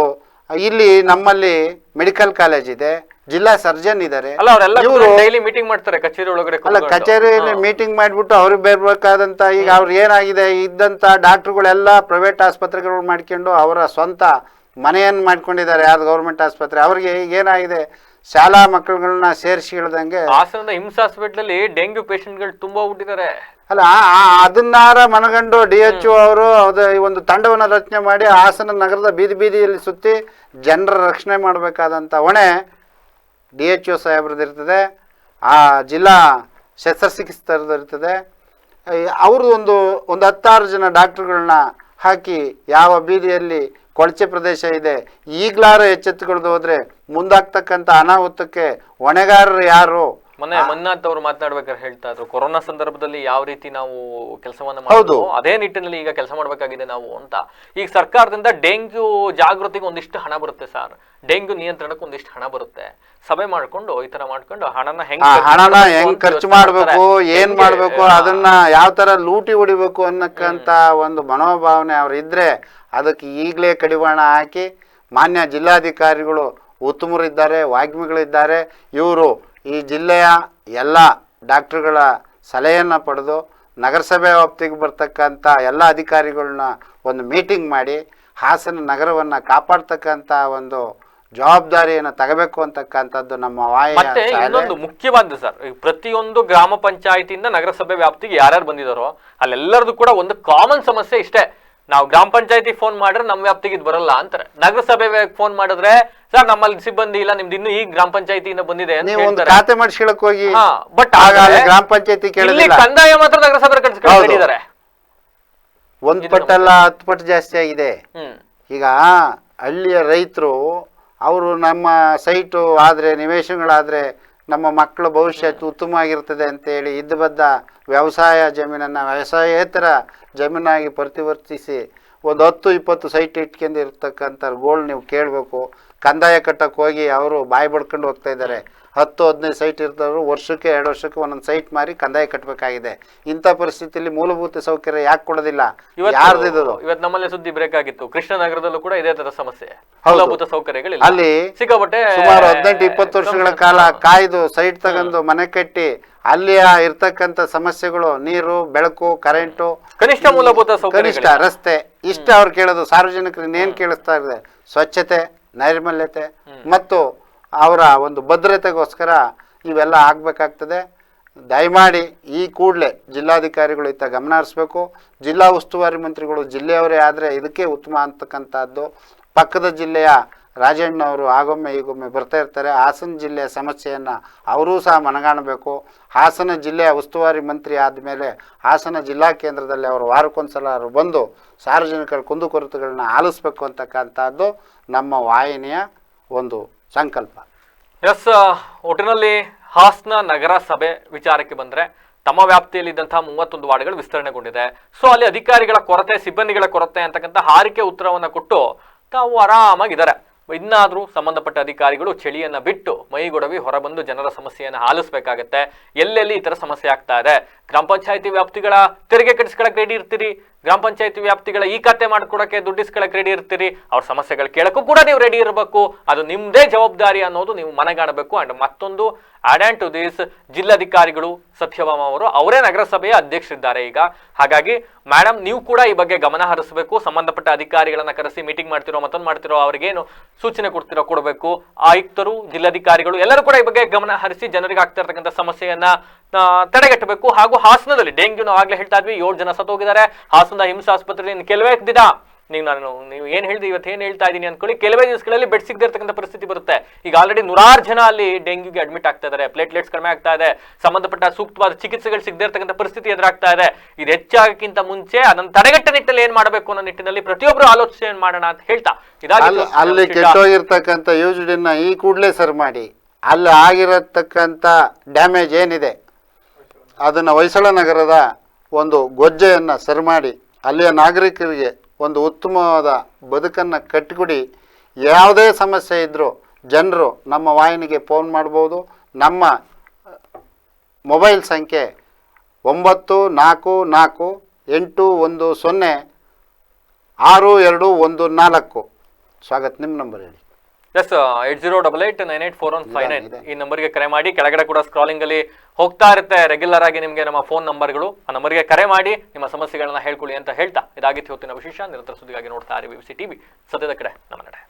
ಇಲ್ಲಿ ನಮ್ಮಲ್ಲಿ ಮೆಡಿಕಲ್ ಕಾಲೇಜ್ ಇದೆ ಜಿಲ್ಲಾ ಸರ್ಜನ್ ಇದ್ದಾರೆ. ಇವರು ಡೈಲಿ ಮೀಟಿಂಗ್ ಮಾಡ್ತಾರೆ ಕಚೇರಿ ಒಳಗಡೆ ಅಲ್ಲ ಕಚೇರಿಯಲ್ಲಿ ಮೀಟಿಂಗ್ ಮಾಡಿಬಿಟ್ಟು ಅವ್ರಿಗೆ ಬೇರ್ಬೇಕಾದಂಥ ಈಗ ಅವ್ರು ಏನಾಗಿದೆ ಇದ್ದಂಥ ಡಾಕ್ಟ್ರುಗಳೆಲ್ಲ ಪ್ರೈವೇಟ್ ಆಸ್ಪತ್ರೆಗಳು ಮಾಡ್ಕೊಂಡು ಅವರ ಸ್ವಂತ ಮನೆಯನ್ನು ಮಾಡ್ಕೊಂಡಿದ್ದಾರೆ ಯಾವ್ದು ಗೌರ್ಮೆಂಟ್ ಆಸ್ಪತ್ರೆ. ಅವ್ರಿಗೆ ಈಗ ಏನಾಗಿದೆ ಶಾಲಾ ಮಕ್ಕಳುಗಳನ್ನ ಸೇರಿಸಿ ಹೇಳ್ದಂಗೆ ಹಾಸನದ ಹಿಮ್ಸ್ ಹಾಸ್ಪಿಟಲ್ ಅಲ್ಲಿ ಡೆಂಗ್ಯೂ ಪೇಷಂಟ್ಗಳು ತುಂಬಾ ಹುಟ್ಟಿದ್ದಾರೆ. ಅಲ್ಲ ಅದನ್ನಾರ ಮನಗಂಡು ಡಿ ಎಚ್ ಅವರು ಒಂದು ತಂಡವನ್ನು ರಚನೆ ಮಾಡಿ ಹಾಸನ ನಗರದ ಬೀದಿ ಬೀದಿಯಲ್ಲಿ ಸುತ್ತಿ ಜನರ ರಕ್ಷಣೆ ಮಾಡಬೇಕಾದಂಥ ಹೊಣೆ ಡಿ ಎಚ್ ಒ ಸಾಹೇಬ್ರದ್ದು ಆ ಜಿಲ್ಲಾ ಶಸ್ತ್ರಚಿಕಿತ್ಸರದಿರ್ತದೆ ಇರ್ತದೆ ಅವ್ರದ್ದು ಒಂದು ಒಂದು ಹತ್ತಾರು ಜನ ಡಾಕ್ಟ್ರುಗಳನ್ನ ಹಾಕಿ ಯಾವ ಬೀದಿಯಲ್ಲಿ ಕೊಳಚೆ ಪ್ರದೇಶ ಇದೆ ಈಗಲಾರ ಎಚ್ಚೆತ್ತುಕೊಳ್ದು ಹೋದ್ರೆ ಮುಂದಾಗ್ತಕ್ಕಂಥ ಅನಾಹುತಕ್ಕೆ ಹೊಣೆಗಾರರು ಯಾರು? ಮೊನ್ನೆ ಮನ್ನಾಥ್ ಅವರು ಮಾತನಾಡ್ಬೇಕಾದ್ರೆ ಹೇಳ್ತಾ ಇದ್ರು ಕೊರೋನಾ ಸಂದರ್ಭದಲ್ಲಿ ಯಾವ ರೀತಿ ನಾವು ಕೆಲಸವನ್ನ ಹೌದು. ಮಾಡೋದು ಅದೇ ನಿಟ್ಟಿನಲ್ಲಿ ಈಗ ಕೆಲಸ ಮಾಡಬೇಕಾಗಿದೆ ನಾವು ಅಂತ. ಈಗ ಸರ್ಕಾರದಿಂದ ಡೆಂಗ್ಯೂ ಜಾಗೃತಿಗೆ ಒಂದಿಷ್ಟು ಹಣ ಬರುತ್ತೆ ಸರ್. ಡೆಂಗ್ಯೂ ನಿಯಂತ್ರಣಕ್ಕೆ ಒಂದಿಷ್ಟು ಹಣ ಬರುತ್ತೆ. ಸಭೆ ಮಾಡ್ಕೊಂಡು ಈ ತರ ಮಾಡ್ಕೊಂಡು ಹಣನ ಹೆಂಗ್ ಹಣನ ಹೆಂಗ್ ಖರ್ಚು ಮಾಡ್ಬೇಕು. ಏನ್ ಮಾಡ್ಬೇಕು ಅದನ್ನ ಯಾವ ತರ ಲೂಟಿ ಹೊಡಿಬೇಕು ಅನ್ನಕ್ಕಂತ ಒಂದು ಮನೋಭಾವನೆ ಅವ್ರ ಇದ್ರೆ ಅದಕ್ಕೆ ಈಗಲೇ ಕಡಿವಾಣ ಹಾಕಿ ಮಾನ್ಯ ಜಿಲ್ಲಾಧಿಕಾರಿಗಳು ಉತ್ತಮರಿದ್ದಾರೆ ವಾಗ್ಮಿಗಳಿದ್ದಾರೆ ಇವರು ಈ ಜಿಲ್ಲೆಯ ಎಲ್ಲ ಡಾಕ್ಟ್ರುಗಳ ಸಲಹೆಯನ್ನು ಪಡೆದು ನಗರಸಭೆ ವ್ಯಾಪ್ತಿಗೆ ಬರ್ತಕ್ಕಂಥ ಎಲ್ಲ ಅಧಿಕಾರಿಗಳನ್ನ ಒಂದು ಮೀಟಿಂಗ್ ಮಾಡಿ ಹಾಸನ ನಗರವನ್ನು ಕಾಪಾಡ್ತಕ್ಕಂಥ ಒಂದು ಜವಾಬ್ದಾರಿಯನ್ನು ತಗಬೇಕು ಅಂತಕ್ಕಂಥದ್ದು ನಮ್ಮ ಮತ್ತೆ ಇನ್ನೊಂದು ಮುಖ್ಯವಾದ್ದು ಸರ್ ಪ್ರತಿಯೊಂದು ಗ್ರಾಮ ಪಂಚಾಯತಿಯಿಂದ ನಗರಸಭೆ ವ್ಯಾಪ್ತಿಗೆ ಯಾರ್ಯಾರು ಬಂದಿದಾರೋ ಅಲ್ಲೆಲ್ಲರದು ಕೂಡ ಒಂದು ಕಾಮನ್ ಸಮಸ್ಯೆ ಇಷ್ಟೇ. ನಾವು ಗ್ರಾಮ ಪಂಚಾಯತಿ ಫೋನ್ ಮಾಡಿದ್ರೆ ನಮ್ಮ ವ್ಯಾಪ್ತಿಗೆ ಇದು ಬರಲ್ಲ ಅಂತಾರೆ. ನಗರಸಭೆ ಫೋನ್ ಮಾಡಿದ್ರೆ ಸರ್ ನಮ್ಮಲ್ಲಿ ಸಿಬ್ಬಂದಿ ಇಲ್ಲ ನಿಮ್ದು ಇನ್ನು ಈ ಗ್ರಾಮ ಪಂಚಾಯತಿಯಿಂದ ಬಂದಿದೆ ಖಾತೆ ಮಾಡಿಸ್ಕೊಳಕ್ ಹೋಗಿ. ಬಟ್ ಗ್ರಾಮ ಪಂಚಾಯತಿ ಕಂದಾಯ ಮಾತ್ರ ನಗರಸಭೆ ಹೌದು. ಕಳಿಸ್ಕೊಂಡಿದ್ದಾರೆ ಒಂದ್ ಪಟ್ಟಲ್ಲ ಹತ್ತು ಪಟ್ಟು ಜಾಸ್ತಿ ಆಗಿದೆ. ಈಗ ಹಳ್ಳಿಯ ರೈತರು ಅವರು ನಮ್ಮ ಸೈಟು ಆದ್ರೆ ನಿವೇಶನಗಳಾದರೆ ನಮ್ಮ ಮಕ್ಕಳ ಭವಿಷ್ಯತ್ತು ಉತ್ತಮವಾಗಿರ್ತದೆ ಅಂತೇಳಿ ಇದ್ದ ಬದ್ದ ವ್ಯವಸಾಯ ಜಮೀನನ್ನು ವ್ಯವಸಾಯೇತರ ಜಮೀನಾಗಿ ಪರಿವರ್ತಿಸಿ ಒಂದು ಹತ್ತು ಇಪ್ಪತ್ತು ಸೈಟ್ ಇಟ್ಕೊಂಡು ಇರ್ತಕ್ಕಂಥ ಗೋಲ್ ನೀವು ಕೇಳಬೇಕು. ಕಂದಾಯ ಕಟ್ಟಕ್ಕೆ ಹೋಗಿ ಅವರು ಬಾಯಿ ಬಡ್ಕೊಂಡು ಹೋಗ್ತಾ ಇದ್ದಾರೆ. ಹತ್ತು ಹದಿನೈದು ಸೈಟ್ ಇರ್ತವ್ರು ವರ್ಷಕ್ಕೆ ಎರಡು ವರ್ಷಕ್ಕೆ ಒಂದೊಂದು ಸೈಟ್ ಮಾರಿ ಕಂದಾಯ ಕಟ್ಟಬೇಕಾಗಿದೆ ಇಂಥ ಪರಿಸ್ಥಿತಿಯಲ್ಲಿ ಮೂಲಭೂತ ಸೌಕರ್ಯ ಯಾಕೆ ಕೊಡೋದಿಲ್ಲ? ಯಾರ್ದಿದ್ದು ಇವತ್ತು ನಮ್ಮಲ್ಲೇ ಸುದ್ದಿ ಬ್ರೇಕ್ ಆಗಿತ್ತು. ಕೃಷ್ಣನಗರದಲ್ಲೂ ಕೂಡ ಇದೇ ತರ ಸಮಸ್ಯೆ. ಮೂಲಭೂತ ಸೌಕರ್ಯಗಳಿಲ್ಲ. ಅಲ್ಲಿ ಸಿಕ್ಕಾಪಟ್ಟೆ ಸುಮಾರು ಹದಿನೆಂಟು ಇಪ್ಪತ್ತು ವರ್ಷಗಳ ಕಾಲ ಕಾಯ್ದು ಸೈಟ್ ತಗೊಂಡು ಮನೆ ಕಟ್ಟಿ ಅಲ್ಲಿಯ ಇರ್ತಕ್ಕಂಥ ಸಮಸ್ಯೆಗಳು ನೀರು ಬೆಳಕು ಕರೆಂಟು ಕನಿಷ್ಠ ಮೂಲಭೂತ ಕನಿಷ್ಠ ರಸ್ತೆ ಇಷ್ಟ ಅವ್ರು ಕೇಳೋದು. ಸಾರ್ವಜನಿಕರು ಏನ್ ಕೇಳಿಸ್ತಾ ಇದೆ ಸ್ವಚ್ಛತೆ ನೈರ್ಮಲ್ಯತೆ ಮತ್ತು ಅವರ ಒಂದು ಭದ್ರತೆಗೋಸ್ಕರ ಇವೆಲ್ಲ ಆಗಬೇಕಾಗ್ತದೆ. ದಯಮಾಡಿ ಈ ಕೂಡಲೇ ಜಿಲ್ಲಾಧಿಕಾರಿಗಳು ಇತ್ತ ಗಮನ ಹರಿಸ್ಬೇಕು. ಜಿಲ್ಲಾ ಉಸ್ತುವಾರಿ ಮಂತ್ರಿಗಳು ಜಿಲ್ಲೆಯವರೇ ಆದರೆ ಇದಕ್ಕೆ ಉತ್ತಮ ಅಂತಕ್ಕಂಥದ್ದು. ಪಕ್ಕದ ಜಿಲ್ಲೆಯ ರಾಜಣ್ಣವರು ಆಗೊಮ್ಮೆ ಈಗೊಮ್ಮೆ ಬರ್ತಾ ಇರ್ತಾರೆ. ಹಾಸನ ಜಿಲ್ಲೆಯ ಸಮಸ್ಯೆಯನ್ನು ಅವರೂ ಸಹ ಮನಗಾಣಬೇಕು. ಹಾಸನ ಜಿಲ್ಲೆಯ ಉಸ್ತುವಾರಿ ಮಂತ್ರಿ ಆದಮೇಲೆ ಹಾಸನ ಜಿಲ್ಲಾ ಕೇಂದ್ರದಲ್ಲಿ ಅವರು ವಾರಕ್ಕೊಂದ್ಸಲ ಬಂದು ಸಾರ್ವಜನಿಕರ ಕುಂದುಕೊರತೆಗಳನ್ನ ಆಲಿಸ್ಬೇಕು ಅಂತಕ್ಕಂಥದ್ದು ನಮ್ಮ ವಾಹಿನಿಯ ಒಂದು ಸಂಕಲ್ಪ. ಎಸ್ ಒಟ್ಟಿನಲ್ಲಿ ಹಾಸನ ನಗರ ಸಭೆ ವಿಚಾರಕ್ಕೆ ಬಂದರೆ ತಮ್ಮ ವ್ಯಾಪ್ತಿಯಲ್ಲಿದ್ದಂಥ ಮೂವತ್ತೊಂದು ವಾರ್ಡ್ಗಳು ವಿಸ್ತರಣೆಗೊಂಡಿದೆ. ಸೊ, ಅಲ್ಲಿ ಅಧಿಕಾರಿಗಳ ಕೊರತೆ, ಸಿಬ್ಬಂದಿಗಳ ಕೊರತೆ ಅಂತಕ್ಕಂಥ ಹಾರಿಕೆ ಉತ್ತರವನ್ನು ಕೊಟ್ಟು ತಾವು ಆರಾಮಾಗಿದ್ದಾರೆ. ಇನ್ನಾದರೂ ಸಂಬಂಧಪಟ್ಟ ಅಧಿಕಾರಿಗಳು ಚಳಿಯನ್ನು ಬಿಟ್ಟು ಮೈಗೊಡವಿ ಹೊರಬಂದು ಜನರ ಸಮಸ್ಯೆಯನ್ನು ಆಲಿಸಬೇಕಾಗತ್ತೆ. ಎಲ್ಲೆಲ್ಲಿ ಈ ಥರ ಸಮಸ್ಯೆ ಆಗ್ತಾ ಇದೆ? ಗ್ರಾಮ ಪಂಚಾಯತಿ ವ್ಯಾಪ್ತಿಗಳ ತೆರಿಗೆ ಕಟ್ಟಿಸ್ಕೊಳಕ್ ರೆಡಿ ಇರ್ತೀರಿ. ಗ್ರಾಮ ಪಂಚಾಯತಿ ವ್ಯಾಪ್ತಿಗಳ ಈ ಖಾತೆ ಮಾಡ್ಕೊಡಕ್ಕೆ ದುಡ್ಡಿಸ್ಕೊಳಕ್ ರೆಡಿ ಇರ್ತೀರಿ. ಅವ್ರ ಸಮಸ್ಯೆಗಳು ಕೇಳಕ್ಕೂ ಕೂಡ ನೀವು ರೆಡಿ ಇರಬೇಕು. ಅದು ನಿಮ್ಮದೇ ಜವಾಬ್ದಾರಿ ಅನ್ನೋದು ನೀವು ಮನೆಗಾಣಬೇಕು. ಅಂಡ್ ಮತ್ತೊಂದು ಆಡ್ ಆ್ಯಂಡ್ ಟು ದಿಸ್ ಜಿಲ್ಲಾಧಿಕಾರಿಗಳು ಸತ್ಯಭಾಮ ಅವರು ಅವರೇ ನಗರಸಭೆಯ ಅಧ್ಯಕ್ಷರಿದ್ದಾರೆ ಈಗ. ಹಾಗಾಗಿ ಮೇಡಮ್ ನೀವು ಕೂಡ ಈ ಬಗ್ಗೆ ಗಮನ ಹರಿಸಬೇಕು. ಸಂಬಂಧಪಟ್ಟ ಅಧಿಕಾರಿಗಳನ್ನ ಕರೆಸಿ ಮೀಟಿಂಗ್ ಮಾಡ್ತಿರೋ, ಮತ್ತೊಂದು ಮಾಡ್ತಿರೋ ಅವ್ರಿಗೇನು ಸೂಚನೆ ಕೊಡ್ತಿರೋ ಕೊಡಬೇಕು. ಆಯುಕ್ತರು, ಜಿಲ್ಲಾಧಿಕಾರಿಗಳು ಎಲ್ಲರೂ ಕೂಡ ಈ ಬಗ್ಗೆ ಗಮನ ಹರಿಸಿ ಜನರಿಗೆ ಆಗ್ತಾ ಇರ್ತಕ್ಕಂಥ ಸಮಸ್ಯೆಯನ್ನ ತಡೆಗಟ್ಟಬೇಕು. ಹಾಗೂ ಹಾಸನದಲ್ಲಿ ಡೆಂಗ್ಯೂ ನಾವು ಆಗ್ಲೇ ಹೇಳ್ತಾ ಇದ್ವಿ. ಏಳು ಜನ ಸತ್ತೋಗಿದ್ದಾರೆ. ಹಾಸನದ ಹಿಂಸಾ ಆಸ್ಪತ್ರೆಯಲ್ಲಿ ಕೆಲವೇ ದಿನ. ನೀವು ನಾನು ನೀವು ಏನು ಹೇಳಿದೆ ಇವತ್ತು ಏನು ಹೇಳ್ತಾ ಇದ್ದೀನಿ ಅನ್ಕೊಳ್ಳಿ. ಕೆಲವೇ ದಿವಸಗಳಲ್ಲಿ ಬೆಡ್ ಸಿಗದೇ ಇರತಕ್ಕಂಥ ಪರಿಸ್ಥಿತಿ ಬರುತ್ತೆ. ಈಗ ಆಲ್ರೆಡಿ ನೂರಾರು ಜನ ಅಲ್ಲಿ ಡೆಂಗ್ಯೂಗೆ ಅಡ್ಮಿಟ್ ಆಗ್ತಾ ಇದ್ದಾರೆ. ಪ್ಲೇಟ್ಲೆಟ್ಸ್ ಕಡಿಮೆ ಆಗ್ತಾ ಇದೆ. ಸಂಬಂಧಪಟ್ಟ ಸೂಕ್ತವಾದ ಚಿಕಿತ್ಸೆಗಳು ಸಿಗದೇ ಇರ್ತಕ್ಕಂಥ ಪರಿಸ್ಥಿತಿ ಎದುರಾಗ್ತಾ ಇದೆ. ಇದು ಹೆಚ್ಚಾಗಕ್ಕಿಂತ ಮುಂಚೆ ಅದನ್ನು ತಡೆಗಟ್ಟ ನಿಟ್ಟಲ್ಲಿ ಏನ್ ಮಾಡಬೇಕು ಅನ್ನೋ ನಿಟ್ಟಿನಲ್ಲಿ ಪ್ರತಿಯೊಬ್ಬರು ಆಲೋಚನೆ ಮಾಡೋಣ ಅಂತ ಹೇಳ್ತಾ. ಅಲ್ಲಿ ಕೆಟ್ಟೋಗಿರ್ತಕ್ಕಂಥ ಯೋಜನೆ ಈ ಕೂಡಲೇ ಸರ್ ಮಾಡಿ. ಅಲ್ಲಿ ಆಗಿರತಕ್ಕಂಥ ಡ್ಯಾಮೇಜ್ ಏನಿದೆ? ಅದನ್ನು ಹೊಯ್ಸಳ ನಗರದ ಒಂದು ಗೊಜ್ಜೆಯನ್ನು ಸರಿ ಮಾಡಿ, ಅಲ್ಲಿಯ ನಾಗರಿಕರಿಗೆ ಒಂದು ಉತ್ತಮವಾದ ಬದುಕನ್ನು ಕಟ್ಟಿಕೊಡಿ. ಯಾವುದೇ ಸಮಸ್ಯೆ ಇದ್ದರೂ ಜನರು ನಮ್ಮ ವಾಹಿನಿಗೆ ಫೋನ್ ಮಾಡ್ಬೋದು. ನಮ್ಮ ಮೊಬೈಲ್ ಸಂಖ್ಯೆ ಒಂಬತ್ತು ನಾಲ್ಕು ನಾಲ್ಕು ಎಂಟು ಒಂದು ಸೊನ್ನೆ ಆರು ಎರಡು ಒಂದು ನಾಲ್ಕು. ಸ್ವಾಗತ್, ನಿಮ್ಮ ನಂಬರ್ ಹೇಳಿ. Yes eight zero double eight nine eight four one five nine ಈ ನಂಬರ್ಗೆ ಕರೆ ಮಾಡಿ ಕೆಳಗಡೆ ಕೂಡ ಸ್ಕ್ರಾಲಿಂಗ್ ಅಲ್ಲಿ ಹೋಗ್ತಾ ಇರುತ್ತೆ. ರೆಗ್ಯುಲರ್ ಆಗಿ ನಿಮಗೆ ನಮ್ಮ ಫೋನ್ ನಂಬರ್ಗಳು ಆ ನಂಬರ್ಗೆ ಕರೆ ಮಾಡಿ ನಿಮ್ಮ ಸಮಸ್ಯೆಗಳನ್ನ ಹೇಳ್ಕೊಳ್ಳಿ ಅಂತ ಹೇಳ್ತಾ ಇದಾಗಿತ್ತು ಹೊತ್ತಿನ ವಿಶೇಷ. ನಿರಂತರ ಸುದ್ದಿಗಾಗಿ ನೋಡ್ತಾ ಇರಿ ಸಿ ಟಿವಿ ಸದ್ಯದ ಕಡೆ ನಮ್ಮ ನಡೆ.